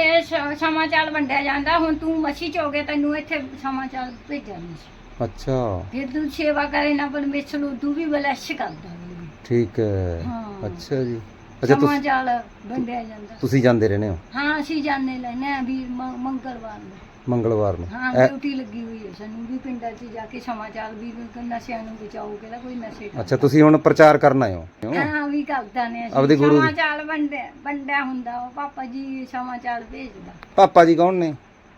ਇਹ ਸ- ਸਮਾਚਾਰ ਵੰਡਿਆ ਜਾਂਦਾ। ਹੁਣ ਤੂੰ ਮੱਛੀ ਚੋਗੇ ਤੈਨੂੰ ਇੱਥੇ ਸਮਾਚਾਰ ਭੇਜਿਆ ਨਹੀਂ ਸੀ। ਅੱਛਾ। ਫਿਰ ਤੂੰ ਸੇਵਾ ਕਰੇ ਨਾ ਪਰਮੇਸ਼ਰ ਨੂੰ ਤੂੰ ਵੀ ਬਲੈਸ਼ ਕਰਦਾ ਠੀਕ ਹੈ। ਹਾਂ। ਅੱਛਾ ਜੀ। ਅੱਛਾ ਤੁਸੀਂ ਸਮਾਚਾਰ ਵੰਡਿਆ ਜਾਂਦਾ। ਤੁਸੀਂ ਜਾਂਦੇ ਰਹਿੰਦੇ ਹੋ? ਹਾਂ ਅਸੀਂ ਜਾਣੇ ਲੈਨੇ ਆ ਵੀ ਮੰਗਲਵਾਰ ਨੂੰ। ਮੰਗਲਵਾਰ ਨੂੰ। ਹਾਂ ਐ- ਡਿਊਟੀ ਲੱਗੀ ਹੋਈ ਹੈ ਸਾਨੂੰ ਵੀ ਪਿੰਡਾਂ 'ਚ ਜਾ ਕੇ ਸਮਾਚਾਰ ਵੀ ਕੋਈ ਨਸ਼ਿਆਂ ਨੂੰ ਬਚਾਓ ਕਿਹੜਾ ਕੋਈ ਨਸ਼ੇ ਕਰਦਾ। ਅੱਛਾ ਤੁਸੀਂ ਹੁਣ ਪ੍ਰਚਾਰ ਕਰਨ ਆਏ ਹੋ? ਹਾਂ ਵੀ ਕਰਦਾ ਨੇ ਅਸੀਂ। ਆਪਦੇ ਗੁਰੂ ਦੀ- ਸਮਾਚਾਰ ਵੰਡਿਆ ਵੰਡਿਆ ਹੁੰਦਾ ਉਹ ਪਾਪਾ ਜੀ ਸਮਾਚਾਰ ਭੇਜਦਾ। ਪਾਪਾ ਜੀ ਕੌਣ ਨੇ?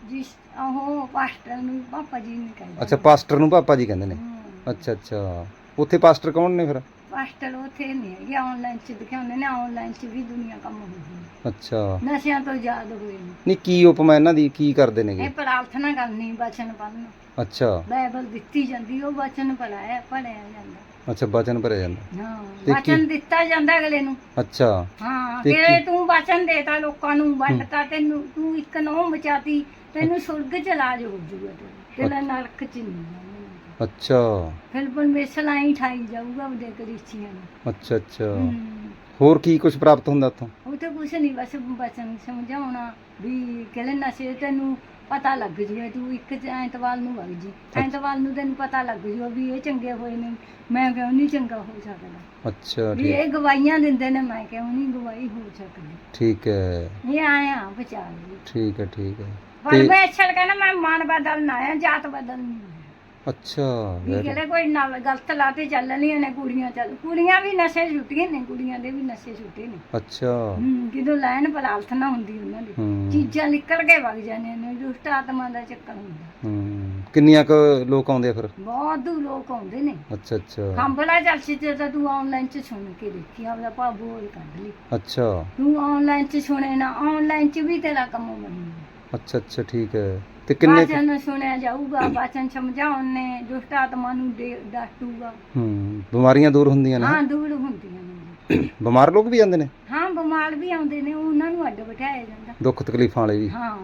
ਜਿਸ ਉਹ ਪਾਸਟਰ ਨੂੰ ਪਾਪਾ ਜੀ ਨਹੀਂ ਕਹਿੰਦੇ ਅੱਛਾ ਪਾਸਟਰ ਨੂੰ ਪਾਪਾ ਜੀ ਕਹਿੰਦੇ ਨੇ। ਹਮ, ਅੱਛਾ ਅੱਛਾ। ਉੱਥੇ ਪਾਸਟਰ ਕੌਣ ਨੇ ਫਿਰ? ਪਾਸਟਰ ਉੱਥੇ ਨਹੀਂ ਹੈਗੇ ਆਨਲਾਈਨ 'ਚ ਦਿਖਾਉਂਦੇ ਨੇ ਆਨਲਾਈਨ 'ਚ ਵੀ ਦੁਨੀਆ ਕੰਮ ਹੁੰਦੀ ਹੈ। ਅੱਛਾ। ਨਸ਼ਿਆਂ ਤੋਂ ਯਾਦ ਹੋਏ ਨੇ ਨਹੀਂ ਕੀ ਉਪਮਾ ਇਹਨਾਂ ਦੀ ਕੀ ਕਰਦੇ ਨੇਗੇ? ਇਹ ਪ੍ਰਾਰਥਨਾ ਕਰਨੀ ਬਚਨ ਪੜ੍ਹਨਾ। ਅੱਛਾ। ਬਾਈਬਲ ਦਿੱਤੀ ਜਾਂਦੀ ਉਹ ਬਚਨ ਪੜਾਇਆ ਪੜਿਆ ਜਾਂਦਾ। ਅੱਛਾ ਬਚਨ ਭਰਿਆ ਜਾਂਦਾ। ਹਾਂ ਤੇ ਕੀ- ਬਚਨ ਦਿੱਤਾ ਜਾਂਦਾ ਅਗਲੇ ਨੂੰ। ਅੱਛਾ। ਹਾਂ ਤੇ ਕਿ ਕੀ- ਤੂੰ ਬਚਨ ਦੇਤਾ ਲੋਕਾਂ ਨੂੰ ਵੰਡਤਾ ਤੈਨੂੰ ਤੂੰ ਇੱਕ ਨੌਂ ਬਚਾਤੀ ਤੈਨੂੰ ਸੁਰਗ ਚ ਲਾਜ ਹੋ ਜੂਗਾ ਤੇਰਾ। ਤੇਰਾ ਨਰਕ ਚ ਨਹੀਂ ਜਾਣਾ। ਅੱਛਾ। ਫਿਰ ਪਰਮੇਸ਼ਰ ਆਈ ਠਾਈ ਜਾਊਗਾ ਉਹਦੇ ਕਰੀਚੀਆਂ ਨੂੰ। ਅੱਛਾ ਅੱਛਾ। ਹਮ। ਹੋਰ ਕੀ ਕੁਝ ਪ੍ਰਾਪਤ ਹੁੰਦਾ ਉੱਥੋਂ ਉਹ ਤਾਂ ਕੁਛ ਨਹੀਂ ਬਸ ਬਚਨ ਸਮਝਾਉਣਾ ਵੀ ਕਿਹੜੇ ਨਸ਼ੇ ਤੈਨੂੰ ਪਤਾ ਲੱਗ ਜੂਗਾ ਤੂੰ ਇੱਕ ਚ ਐਤਵਾਰ ਨੂੰ ਵਗ ਜੀ। ਐਤਵਾਰ ਨੂੰ ਤੈਨੂੰ ਪਤਾ ਲੱਗ ਜੂਗਾ ਵੀ ਇਹ ਚੰਗੇ ਹੋਏ ਨੇ ਮੈਂ ਕਿਉਂ ਨਹੀਂ ਚੰਗਾ ਹੋ ਸਕਦਾ। ਅੱਛਾ ਵੀ ਠੀਕ। ਇਹ ਗਵਾਈਆਂ ਦਿੰਦੇ ਨੇ ਮੈਂ ਕਿਉਂ ਨਹੀਂ ਗਵਾਈ ਹੋ ਸਕਦੀ। ਠੀਕ ਹੈ। ਇਹ ਆਇਆ ਵਿਚਾਰ। ਵੀ ਠੀਕ ਹੈ ਠੀਕ ਹੈ। ਪਰ ਤੇ ਮੈਂ ਅੱਛਾ ਕਹਿੰਦਾ ਮੈਂ ਮਨ ਬਦਲਣਾ ਹੈ ਜਾਤ ਬਦਲਣੀ ਹੈ ਅੱਛਾ ਵੀ very- ਕੋਈ ਨਾਲ ਗਲਤ ਲਾਤੇ ਚੱਲ ਰਹੀਆਂ ਨੇ ਕੁੜੀਆਂ ਚੱਲ। ਕੁੜੀਆਂ ਵੀ ਨਸ਼ੇ ਛੁੱਟੀਆਂ ਨੇ ਕੁੜੀਆਂ ਦੇ ਵੀ ਨਸ਼ੇ ਛੁੱਟੇ ਨੇ। ਅੱਛਾ। ਹੂੰ ਜਦੋਂ ਲੈਣ ਪ੍ਰਾਰਥਨਾ ਹੁੰਦੀ ਉਹਨਾਂ ਦੀ ਹੂੰ। ਚੀਜ਼ਾਂ ਨਿਕਲ ਕੇ ਵਗ ਜਾਂਦੀਆਂ ਨੇ ਦੁਸ਼ਟ ਆਤਮਾ ਦਾ ਚੱਕਰ ਹੁੰਦਾ। ਹੂੰ ਕਿੰਨੀਆਂ ਕੁ ਲੋਕ ਆਉਂਦੇ ਆ ਫਿਰ? ਬਹੁਤ ਦੂ ਲੋਕ ਆਉਂਦੇ ਨੇ। ਅੱਛਾ ਅੱਛਾ। ਖੰਬਲਾ ਚਰਚੇ ਤੇ ਤਾਂ ਤੂੰ ਆਨਲਾਈਨ ਚ ਸੁਣ ਕੇ ਦੇਖੀ ਆਪਦਾ ਭਾ ਬੋਲ ਕੱਢ ਲਈ। ਅੱਛਾ। ਤੂੰ ਆਨਲਾਈਨ ਚ ਸੁਣੇ ਨਾ ਆਨਲਾਈਨ ਚ ਵੀ ਤੇਰਾ ਕੰਮ ਬਣੂਗਾ ਅੱਛਾ ਅੱਛਾ ਠੀਕ ਹੈ। ਤੇ ਕਿੰਨੇ ਕੁ- ਵਾਚਨ ਸੁਣਿਆ ਜਾਊਗਾ ਵਾਚਨ ਸਮਝਾਉਣ ਨੇ ਦੁਸ਼ਟ ਆਤਮਾ ਨੂੰ ਦੇ- ਡਾਟੂਗਾ। ਹੂੰ ਬਿਮਾਰੀਆਂ ਦੂਰ ਹੁੰਦੀਆਂ ਨੇ। ਹਾਂ ਦੂਰ ਹੁੰਦੀਆਂ ਨੇ ਬਿਮਾਰ ਲੋਕ ਵੀ ਜਾਂਦੇ ਨੇ? ਹਾਂ ਬਿਮਾਰ ਵੀ ਆਉਂਦੇ ਨੇ ਉਹਨਾਂ ਨੂੰ ਅੱਡ ਬਿਠਾਇਆ ਜਾਂਦਾ। ਦੁੱਖ ਤਕਲੀਫਾਂ ਵਾਲੇ ਵੀ। ਹਾਂ।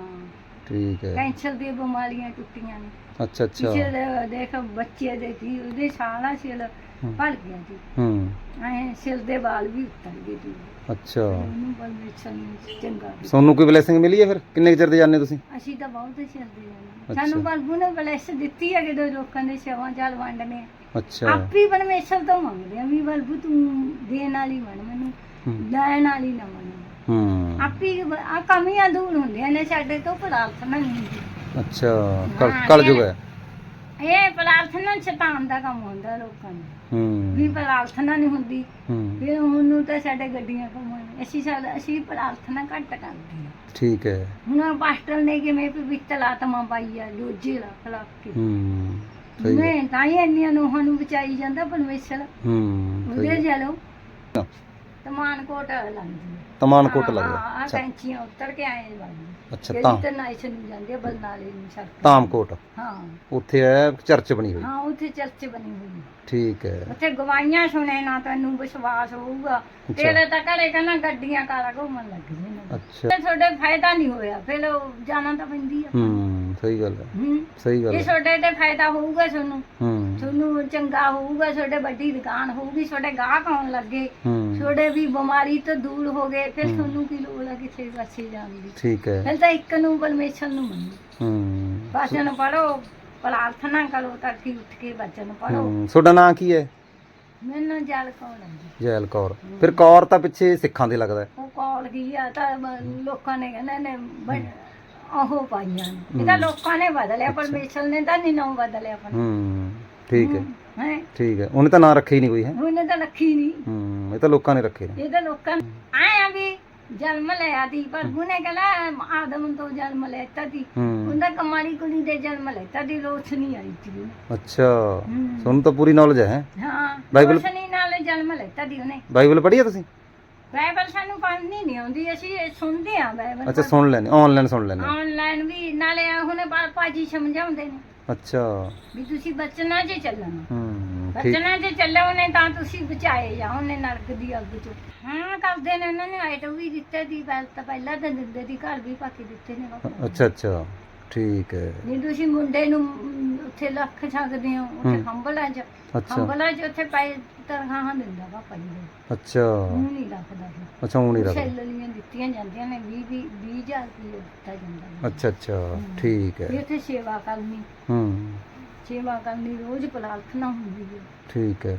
ਠੀਕ ਹੈ। ਕੈਂਸਰ ਦੀਆਂ ਬਿਮਾਰੀਆਂ ਟੁੱਟੀਆਂ ਨੇ। ਅੱਛਾ ਅੱਛਾ। ਕਿਸੇ ਦੇ ਦੇਖ ਬੱਚੇ ਦੇ ਸੀ ਉਹਦੇ ਸਾਲਾ ਸਿਰ ਹੂੰ। ਭੜ ਗਿਆ ਸੀ ਹੂੰ। ਐ ਸਿਰ ਦੇ ਵਾਲ ਵੀ ਉੱਤਰ ਗਏ ਸੀ ਅੱਛਾ ਉਹਨੂੰ ਪਰਮੇਸ਼ਰ ਨੂੰ ਚੰਗਾ। ਤੁਹਾਨੂੰ ਕੋਈ ਬਲੇਸਿੰਗ ਮਿਲੀ ਹੈ ਫਿਰ? ਕਿੰਨੇ ਕੁ ਚਿਰ ਦੇ ਜਾਂਦੇ ਤੁਸੀਂ? ਅਸੀਂ ਤਾਂ ਬਹੁਤ ਸਿਰਦੇ ਜਾਂਦੇ ਅੱਛਾ। ਸਾਨੂੰ ਪ੍ਰਭੂ ਨੇ ਬਲੈਸ ਦਿੱਤੀ ਹੈ ਜਦੋਂ ਲੋਕਾਂ ਦੇ ਸੇਵਾ ਚਾਲ ਵੰਡਨੇ ਅੱਛਾ। ਆਪੀ ਪਰਮੇਸ਼ਰ ਤੋਂ ਮੰਗਦੇ ਆ ਵੀ ਪ੍ਰਭੂ ਤੂੰ ਦੇਣ ਵਾਲੀ ਬਣ ਮੈਨੂੰ ਹੂੰ। ਲੈਣ ਵਾਲੀ ਨਾ ਬਣ। ਹੂੰ। ਆਪੀ ਆ ਕਮੀਆਂ ਦੂਰ ਹੁੰਦੀਆਂ ਨੇ ਸਾਡੇ ਤੋਂ ਪ੍ਰਾਰਥਨਾ ਨਹੀਂ। ਹੁੰਦੀ ਅੱਛਾ। ਕਲ ਹਾਂ, ਕਲ ਜੁਗ ਹੈ। ਇਹ ਪ੍ਰਾਰਥਨਾ ਸ਼ੈਤਾਨ ਦਾ ਕੰਮ ਹੁੰਦਾ ਲੋਕਾਂ ਨੂੰ। ਵੀ ਹੂੰ ਪ੍ਰਾਰਥਨਾ ਨਹੀਂ ਹੁੰਦੀ। ਹੂੰ। ਫਿਰ ਉਹਨੂੰ ਤਾਂ ਸਾਡੇ ਗੱਡੀਆਂ ਕਮਾਉਣ ਅਸੀਂ ਸਾਡਾ ਅਸੀਂ ਪ੍ਰਾਰਥਨਾ ਘੱਟ ਕਰਦੇ ਹਾਂ। ਠੀਕ ਹੈ। ਹੁਣ ਪਾਸਟਰ ਨੇ ਕਿਵੇਂ ਪਵਿੱਤਰ ਆਤਮਾ ਪਾਈ ਆ ਦੂਜੇ ਲੱਖ ਲੱਖ ਕੇ। ਹੂੰ ਸਹੀ ਹੈ ਮੈਂ ਤਾਂ ਹੀ ਇੰਨੀਆਂ ਨੂੰਹਾਂ ਨੂੰ ਬਚਾਈ ਜਾਂਦਾ ਪਰਮੇਸ਼ਰ। ਹੂੰ ਸਹੀ ਉਹਦੇ ਹੈ। ਜਲੋ ਤਮਾਨ ਕੋਟ ਲੰਘਦੀ ਤਮਾਨ ਕੋਟ ਲੱਗਦਾ ਆ ਅੱਛਾ। ਕੈਂਚੀਆਂ ਉੱਤਰ ਕੇ ਆਏ ਲੱਗਦੀ ਅੱਛਾ ਜਿਹੜੀ ਤਾਂ। ਤਾਂ ਨਾਈਸ ਨੂੰ ਜਾਂਦੀ ਆ ਬਲਨਾਲੇ ਨੂੰ ਸੜਕ ਤਾਮਕੋਟ ਹਾਂ। ਉੱਥੇ ਹੈ ਚਰਚ ਬਣੀ ਹੋਈ। ਹਾਂ ਉੱਥੇ ਚਰਚ ਬਣੀ ਹੋਈ ਠੀਕ ਹੈ। ਉੱਥੇ ਗਵਾਈਆਂ ਸੁਣੇ ਨਾ ਤੈਨੂੰ ਵਿਸ਼ਵਾਸ ਹੋਊਗਾ। ਤੇਰੇ ਤਾਂ ਘਰੇ ਕਹਿੰਦਾ ਗੱਡੀਆਂ ਕਾਰਾਂ ਘੁੰਮਣ ਲੱਗ ਨੇ। ਅੱਛਾ। ਤੇ ਤੁਹਾਡੇ ਫਾਇਦਾ ਨਹੀਂ ਹੋਇਆ ਫਿਰ ਉਹ ਜਾਣਾ ਤਾਂ ਪੈਂਦੀ ਆ। ਹੂੰ। ਸਹੀ ਗੱਲ ਹੈ। ਹੂੰ। ਸਹੀ ਗੱਲ ਇਹ ਹੈ। ਤੁਹਾਡੇ ਤੇ ਫਾਇਦਾ ਹੋਊਗਾ ਤੁਹਾਨੂੰ ਹੂੰ। ਤੁਹਾਨੂੰ ਚੰਗਾ ਹੋਊਗਾ ਤੁਹਾਡੇ ਵੱਡੀ ਦੁਕਾਨ ਹੋਊਗੀ ਤੁਹਾਡੇ ਗਾਹਕ ਆਉਣ ਲੱਗੇ ਹੂੰ। ਤੁਹਾਡੇ ਵੀ ਬਿਮਾਰੀ ਤੋਂ ਦੂਰ ਹੋ ਗਏ ਫਿਰ ਹੂੰ। ਤੁਹਾਨੂੰ ਕੀ ਲੋੜ ਹੈ ਕਿਸੇ ਪਾਸੇ ਜਾਣ ਦੀ? ਠੀਕ ਹੈ। ਫਿਰ ਤਾਂ ਇੱਕ ਨੂੰ ਪਰਮੇਸ਼ਰ ਨੂੰ ਮੰਨੋ। ਹੂੰ। ਬਚਨ ਪੜੋ ਪ੍ਰਾਰਥਨਾ ਕਰੋ ਤਾਂ ਕਿ ਉੱਠ ਕੇ ਬਚਨ ਪੜੋ ਹੂੰ। ਤੁਹਾਡਾ ਨਾਂ ਕੀ ਹੈ? ਮੈਨੂੰ ਜਲ ਕੌਣ ਹੈ ਜੈਲ ਕੌਰ। ਫਿਰ ਕੌਰ ਤਾਂ ਪਿੱਛੇ ਸਿੱਖਾਂ ਦੇ ਲੱਗਦਾ ਹੈ। ਉਹ ਕਾਲ ਗਈ ਆ ਤਾਂ ਬ- ਲੋਕਾਂ ਨੇ ਕਹਿੰਦੇ ਨੇ ਬੜ- ਉਹ ਪਾਈਆਂ ਨੇ। ਇਹ ਤਾਂ ਲੋਕਾਂ ਨੇ ਬਦਲਿਆ ਪਰਮੇਸ਼ਰ ਨੇ ਤਾਂ ਨਹੀਂ ਨਾਮ ਬਦਲਿਆ ਆਪਣਾ। ਹੂੰ ਠੀਕ ਹੈ। ਹੈ ਠੀਕ ਹੈ। ਉਹਨੇ ਤਾਂ ਨਾਂ ਰੱਖਿਆ ਹੀ ਨਹੀਂ ਕੋਈ ਹੈ? ਉਹਨੇ ਤਾਂ ਰੱਖੀ ਨਹੀਂ। ਹੂੰ ਇਹ ਤਾਂ ਲੋਕਾਂ ਨੇ ਰੱਖੇ ਨੇ। ਇਹ ਤਾਂ ਲੋਕਾਂ ਨੇ। ਆਇਆ ਵੀ ਜਨਮ ਲਿਆ ਦੀ ਪਰ ਉਹਨੇ ਕਹਿੰਦਾ ਆਦਮ ਤੋਂ ਜਨਮ ਲੈਤਾ ਦੀ ਹੂੰ। ਉਹਦਾ ਕਮਾਲੀ ਕੁੜੀ ਦੇ ਜਨਮ ਲੈਤਾ ਦੀ ਰੋਸ਼ਨੀ ਆਈ ਸੀ। ਅੱਛਾ। ਤੁਹਾਨੂੰ ਤਾਂ ਪੂਰੀ ਨੌਲੇਜ ਹੈ ਹਾਂ? ਬਾਈਬਲ- ਰੋਸ਼ਨੀ ਨਾਲ ਜਨਮ ਲੈਤਾ ਦੀ ਉਹਨੇ। ਬਾਈਬਲ ਪੜ੍ਹੀ ਹੈ ਤੁਸੀਂ? ਬਾਈਬਲ ਸਾਨੂੰ ਪੜ੍ਹਨੀ ਨਹੀਂ ਆਉਂਦੀ ਅਸੀਂ ਇਹ ਸੁਣਦੇ ਆ ਬਾਈਬਲ ਅੱਛਾ ਸੁਣ ਲੈਣੇ ਆਨਲਾਈਨ ਸੁਣ ਲੈਣੇ ਆਨਲਾਈਨ ਵੀ ਨਾਲੇ ਹੁਣੇ ਪਾਜੀ ਸਮਝਾਉਂਦੇ ਨੇ ਅੱਛਾ। ਵੀ ਤੁਸੀਂ ਬਚਨਾਂ 'ਚ ਚੱਲਣਾ। ਹੂੰ ਠੀਕ। ਬਚਨਾਂ 'ਚ ਚੱਲੋ ਨੇ ਤਾਂ ਤੁਸੀਂ ਬਚਾਏ ਜਾਓ ਨੇ ਨਰਕ ਦੀ ਅੱਗ 'ਚੋਂ। ਹਾਂ ਕਰਦੇ ਨੇ ਉਹਨਾਂ ਨੇ ਆਈਟਮ ਵੀ ਦਿੱਤੇ ਦੀ ਪਹਿਲ ਤਾਂ ਪਹਿਲਾਂ ਤਾਂ ਦਿੰਦੇ ਦੀ ਘਰ ਵੀ ਪਾ ਕੇ ਦਿੱਤੇ ਨੇ ਬਾਪੂ ਅੱਛਾ ਅੱਛਾ ਠੀਕ ਹੈ। ਜੇ ਤੁਸੀਂ ਮੁੰਡੇ ਨੂੰ ਮ, ਉੱਥੇ ਲੱਖ ਸਕਦੇ ਹੋ ਉੱਥੇ ਹੂੰ। ਖੰਬਲਾਂ 'ਚ। ਅੱਛਾ। ਖੰਬਲਾਂ 'ਚ ਉੱਥੇ ਪੈ ਤਨਖਾਹਾਂ ਦਿੰਦਾ ਪਾਪਾ ਜੀ ਦੇ ਅੱਛਾ। ਉਹ ਨਹੀਂ ਰੱਖਦਾ ਫਿਰ ਅੱਛਾ ਹੁਣ ਹੀ ਰੱਖ ਸੈਲਰੀਆਂ ਦਿੱਤੀਆਂ ਜਾਂਦੀਆਂ ਨੇ 20 20 20000 ਰੁਪਏ ਦਿੱਤਾ ਜਾਂਦਾ ਹੈ। ਅੱਛਾ ਅੱਛਾ ਠੀਕ ਹੈ। ਸੇਵਾ ਕਰਨੀ। ਹੂੰ। ਸੇਵਾ ਕਰਨੀ ਰੋਜ਼ ਪ੍ਰਾਰਥਨਾ ਹੁੰਦੀ ਹੈ ਠੀਕ ਹੈ।